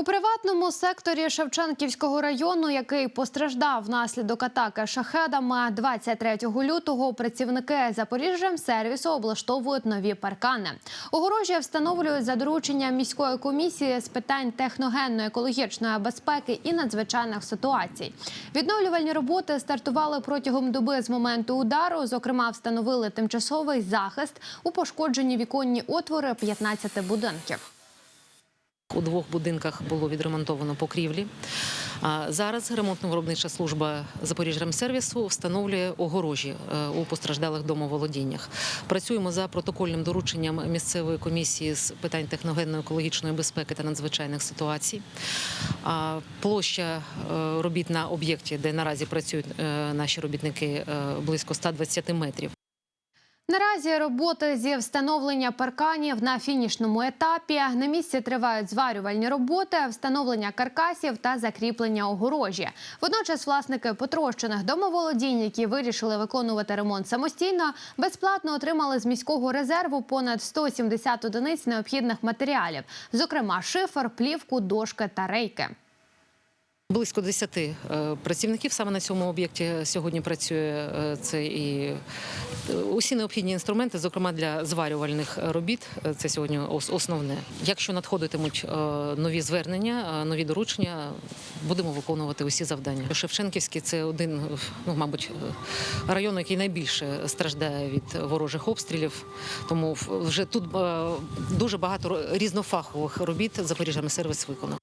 У приватному секторі Шевченківського району, який постраждав внаслідок атаки шахедами 23 лютого, працівники Запоріжжя сервісу облаштовують нові паркани. Огорожі встановлюють за дорученням міської комісії з питань техногенно-екологічної безпеки і надзвичайних ситуацій. Відновлювальні роботи стартували протягом доби з моменту удару. Зокрема, встановили тимчасовий захист у пошкоджені віконні отвори 15 будинків. У двох будинках було відремонтовано покрівлі. Зараз ремонтно-виробнича служба Запоріжремсервісу встановлює огорожі е, у постраждалих домоволодіннях. Працюємо за протокольним дорученням місцевої комісії з питань техногенно-екологічної безпеки та надзвичайних ситуацій. Площа е, робіт на об'єкті, де наразі працюють е, наші робітники, близько 120 метрів. Наразі роботи зі встановлення парканів на фінішному етапі. На місці тривають зварювальні роботи, встановлення каркасів та закріплення огорожі. Водночас власники потрощених домоволодінь, які вирішили виконувати ремонт самостійно, безплатно отримали з міського резерву понад 170 одиниць необхідних матеріалів, зокрема шифер, плівку, дошки та рейки. Близько 10 е, працівників саме на цьому об'єкті сьогодні працює. Е, Це і е, усі необхідні інструменти, зокрема для зварювальних робіт. Е, Це сьогодні основне. Якщо надходитимуть е, нові звернення, е, нові доручення, будемо виконувати усі завдання. Шевченківський це один, е, ну мабуть, е, район, який найбільше страждає від ворожих обстрілів. Тому вже тут е, дуже багато різнофахових робіт Запоріжжя сервіс виконав.